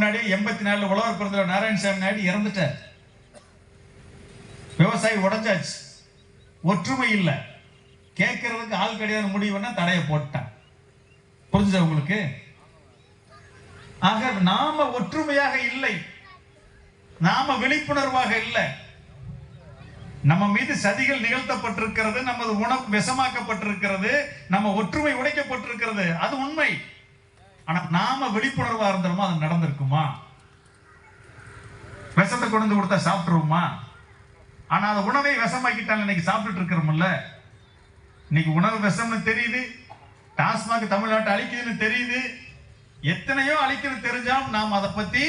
முன்னாடி எண்பத்தி நாலுல உழவர் பிறந்த நாராயணசாமி நாயுடு இறந்துட்டார். விவசாயி உடஞ்சாச்சு. ஒற்றுமை இல்லை. கேட்கறதுக்கு ஆள் கிடையாது முடிவுன்னா தடையை போட்டான். புரிஞ்சுதா உங்களுக்கு? ஆக நாம ஒற்றுமையாக இல்லை. நாம விழிப்புணர்வாக இல்லை. நம்ம மீது சதிகள் நிகழ்த்தப்பட்டிருக்கிறது நமது உணவு விஷமாக்கப்பட்டிருக்கிறது நம்ம ஒற்றுமை உடைக்கப்பட்டிருக்கிறது. அது உண்மை. ஆனா நாம விழிப்புணர்வா இருந்தோமோ அது நடந்திருக்குமா? விஷத்தை கொண்டு வந்து கொடுத்தா சாப்பிட்டுருவோமா? ஆனா அதை உணவை விஷமாக்கிட்டாங்க இன்னைக்கு சாப்பிட்டுட்டு இருக்கிறோம்ல. இன்னைக்கு உணவு விஷம்னு தெரியுது. டாஸ்மாக் தமிழ்நாட்டை அழிக்குதுன்னு தெரியுது. எத்தனையோ அழிக்குது தெரிஞ்சாலும் நாம் அதை பத்தி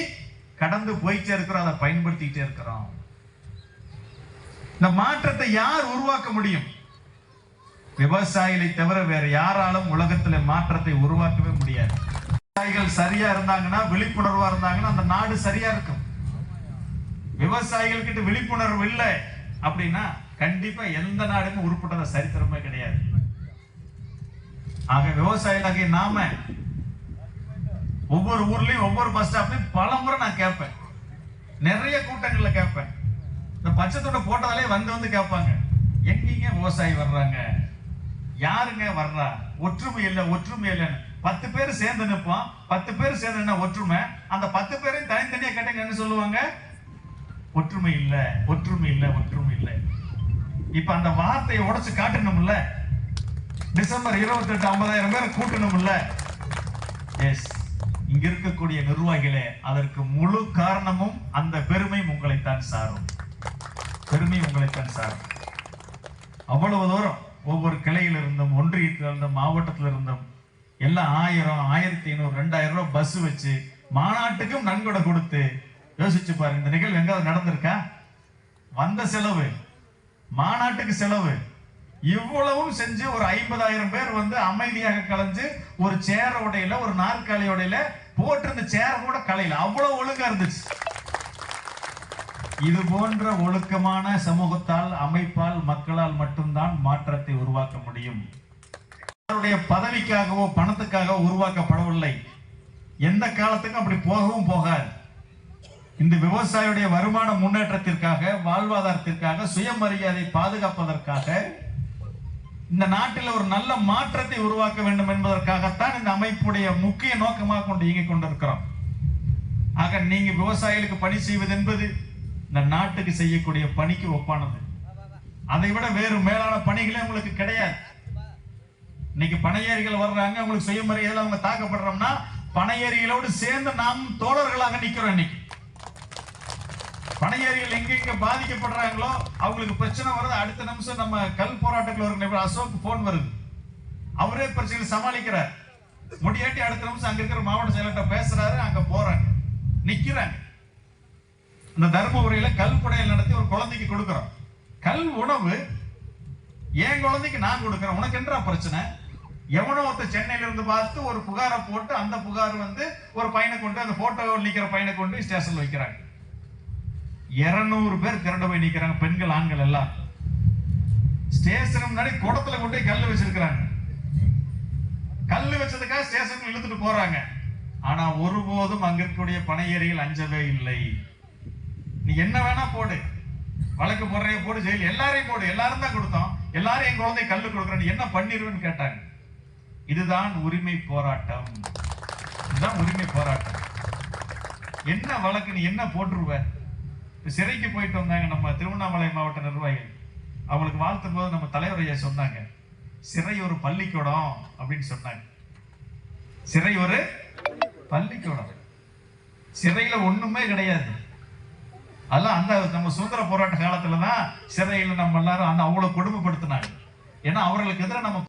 கடந்து போயிட்டே இருக்கிறோம் அதை பயன்படுத்திக்கிட்டே இருக்கிறோம். இந்த மாற்றத்தை யார் உருவாக்க முடியும்? விவசாயிகளை தவிர வேற யாராலும் உலகத்தில் மாற்றத்தை உருவாக்கவே முடியாது. விவசாயிகள் சரியா இருந்தாங்கன்னா விழிப்புணர்வா இருந்தாங்கன்னா அந்த நாடு சரியா இருக்கும். விவசாயிகள் கிட்ட விழிப்புணர்வு இல்லை அப்படின்னா கண்டிப்பா எந்த நாடுமே உருப்பட்டத சரித்திரமே கிடையாது. ஆக விவசாயிகளாகிய நாம ஒவ்வொரு ஊர்லயும் ஒவ்வொரு பஸ் ஸ்டாப்லயும் பல முறை நான் கேட்பேன். நிறைய கூட்டங்கள்ல கேட்பேன். இந்த பச்சத்தோட போட்டதாலே வந்து வந்து கேட்பாங்க. எங்கீங்க விவசாயி வர்றாங்க? யாருங்க வர்றா? ஒற்றுமை இல்லை ஒற்றுமை இல்லைன்னு. பத்து பேர் சேர்ந்து நிற்போம் பத்து பேர் சேர்ந்து என்ன ஒற்றுமை. அந்த பத்து பேரையும் தனித்தனியா கேட்டீங்க என்ன சொல்லுவாங்க? ஒற்றுமை இல்லை ஒற்றுமை இல்லை ஒற்றுமை இல்லை. இப்ப அந்த வார்த்தையை உடைச்சு காட்டணும்ல. டிசம்பர் இருபத்தி எட்டு ஐம்பதாயிரம் பேரை கூட்டணும்ல. எஸ் இங்க இருக்கக்கூடிய நிர்வாகிகளே அதற்கு முழு காரணமும் அந்த பெருமையும் உங்களைத்தான் சாரும். பெருமை உங்களைத்தான் சாரும். அவ்வளவு தூரம். ஒவ்வொரு கிளையில இருந்தும் ஒன்றியத்தில் இருந்தும் மாவட்டத்தில் இருந்தும் எல்லாம் ஆயிரம் ஆயிரத்தி ஐநூறு ரெண்டாயிரம் ரூபாய் பஸ் வச்சு மாநாட்டுக்கும் நன்கொடை கொடுத்து யோசிச்சு பாரு இந்த நிகழ்வு எங்காவது நடந்திருக்கா? வந்த செலவு மாநாட்டுக்கு செலவு இவ்வளவும் செஞ்சு ஒரு ஐம்பதாயிரம் பேர் வந்து அமைதியாக கலைஞ்சு ஒரு சேர உடையில ஒரு நாற்காலி உடையில போட்டு சேர கூட கலையில. அவ்வளவு ஒழுங்கா இருந்துச்சு. இது போன்ற ஒழுக்கமான சமூகத்தால் அமைப்பால் மக்களால் மட்டும்தான் மாற்றத்தை உருவாக்க முடியும். அவருடைய பதவிக்காகவோ பணத்துக்காகவோ உருவாக்கப்படவில்லை. எந்த காலத்துக்கும் அப்படி போகவும் போகாது. இந்த விவசாயியுடைய வருமான முன்னேற்றத்திற்காக வாழ்வாதாரத்திற்காக சுயமரியாதை பாதுகாப்பதற்காக இந்த நாட்டில் ஒரு நல்ல மாற்றத்தை உருவாக்க வேண்டும் என்பதற்காகத்தான் இந்த அமைப்புடைய முக்கிய நோக்கமாக கொண்டு இயங்கிக் கொண்டிருக்கிறோம். ஆக நீங்க விவசாயிகளுக்கு பணி செய்வது என்பது இந்த நாட்டுக்கு செய்யக்கூடிய பணிக்கு ஒப்பானது. அதை விட வேறு மேலான பணிகளே உங்களுக்கு கிடையாது. இன்னைக்கு பனையேறிகள் வர்றாங்க உங்களுக்கு சுயமரியாதையில் அவங்க தாக்கப்படுறோம்னா பனையேறிகளோடு சேர்ந்து நாம் தோழர்களாக நிக்கிறோம் இன்னைக்கு. பனையேறிகள் எங்க எங்க பாதிக்கப்படுறாங்களோ அவங்களுக்கு பிரச்சனை வருது அடுத்த நிமிஷம் நம்ம கல் போராட்டத்தில் ஒரு அசோக் போன் வருது. அவரே பிரச்சனை சமாளிக்கிறார். முடியாட்டி அடுத்த நிமிஷம் அங்க இருக்கிற மாவட்ட செயலர்கிட்ட பேசுறாரு அங்க போறாங்க. நிக்கிறாங்க. இந்த தர்மபுரியில கல் குடையல் நடத்தி ஒரு குழந்தைக்கு கொடுக்குறோம். கல் உணவு என் குழந்தைக்கு நான் கொடுக்குறேன். உனக்கு என்றா பிரச்சனை? எவனோ ஒருத்த சென்னையில இருந்து பார்த்து ஒரு புகாரை போட்டு அந்த புகார் வந்து ஒரு பையனை கொண்டு அந்த போட்டோ நிக்கிற பையனை கொண்டு ஸ்டேஷன்ல வைக்கிறாங்க. இருநூறு பேர் திரண்டு போய் நிக்கிறாங்க பெண்கள் ஆண்கள் எல்லாம். ஸ்டேஷன் முன்னாடி குடத்துல கொண்டு போய் கல்லு வச்சிருக்கிறாங்க. கல்லு வச்சதுக்காக ஸ்டேஷன் இழுத்துட்டு போறாங்க. ஆனா ஒருபோதும் அங்க இருக்கக்கூடிய பனையேறிகள் அஞ்சவே இல்லை. நீ என்ன வேணா போடு. வழக்கு போடுறைய போடு ஜெயில். எல்லாரையும் போடு. எல்லாரும் தான் கொடுத்தோம். எல்லாரும் என் குழந்தை கல்லு கொடுக்குறேன் என்ன பண்ணிருவேன்னு கேட்டாங்க. இதுதான் உரிமை போராட்டம். இதுதான் உரிமை போராட்டம். என்ன வழக்கு நீ என்ன போட்டுருவ? சிறைக்கு போயிட்டு வந்தாங்க நம்ம திருவண்ணாமலை மாவட்ட நிர்வாகிகள். அவங்களுக்கு வாழ்த்தும் போது நம்ம தலைவர் ஐயா சொன்னாங்க. சிறை ஒரு பள்ளிக்கூடம் அப்படின்னு சொன்னாங்க. சிறை ஒரு பள்ளிக்கூடம். சிறையில ஒண்ணுமே கிடையாது. அதெல்லாம் அந்த நம்ம சுதந்திர போராட்ட காலத்துல தான் சிறையில் நம்ம எல்லாரும் அந்த அவ்வளவு கொடுமைப்படுத்தினாங்க. ஏன்னா அவர்களுக்கு எதிராக நம்ம